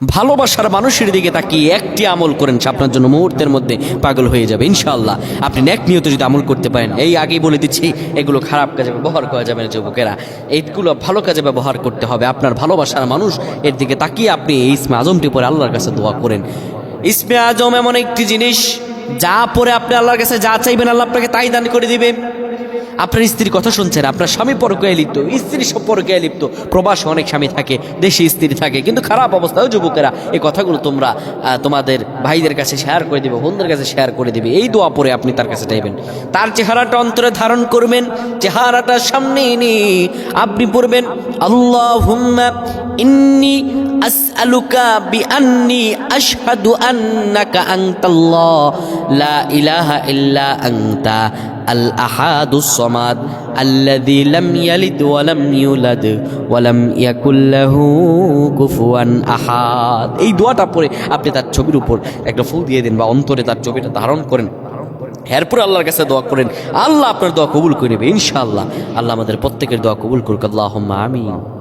ভালোবাসার মানুষের দিকে তাকিয়ে একটি আমল করেন আপনার জন্য মুহূর্তের মধ্যে পাগল হয়ে যাবে ইনশাল্লাহ আপনি ন্যাক নিয়ত যদি আমল করতে পারেন, এই আগেই বলে দিচ্ছি, এগুলো খারাপ কাজে ব্যবহার করা যাবে না, যুবকেরা। এইগুলো ভালো কাজে ব্যবহার করতে হবে, আপনার ভালোবাসার মানুষ এর দিকে তাকিয়ে আপনি এই ইসমে আজমটি পরে আল্লাহর কাছে দোয়া করেন। ইসমে আজম এমন একটি জিনিস, যা পরে আপনি আল্লাহর কাছে যা চাইবেন, আল্লাহ আপনাকে তাই দান করে দিবে। আপনার স্ত্রীর কথা শুনছেন, আপনার স্বামী পরকীয়ায় লিপ্ত, স্ত্রী সব পরকীয়ায় লিপ্ত, প্রবাসে অনেক স্বামী থাকে, দেশে স্ত্রী থাকে, কিন্তু খারাপ অবস্থায় যুবকেরা এই কথাগুলো তোমরা তোমাদের ভাইদের কাছে শেয়ার করে দিবে, বোনদের কাছে শেয়ার করে দিবে। এই দোয়া পরে আপনি তার কাছে চাইবেন। তার চেহারাটা অন্তরে ধারণ করবেন, চেহারাটা সামনে এনে আপনি পড়বেন আল্লাহ ইন্নি আসআলুকা বিআন্নি আশহাদু আন্নাকা আনতাল্লাহ, লা ইলাহা ইল্লা আনতা। আল আহাদুস সামাদ আল্লাযী লাম ইয়ালিদ ওয়া লাম ইউলাদ ওয়া কুফুয়ান আহাদ। এই দোয়াটা পড়ে আপনি তার ছবির উপর একটা ফুল দিয়ে দিন বা অন্তরে তার ছবিটা ধারণ করেন। এরপরে আল্লাহর কাছে দোয়া করেন। আল্লাহ আপনার দোয়া কবুল করে নেবে, ইনশাআল্লাহ। আল্লাহ আমাদের প্রত্যেকের দোয়া কবুল করুক। আল্লাহ আমিন।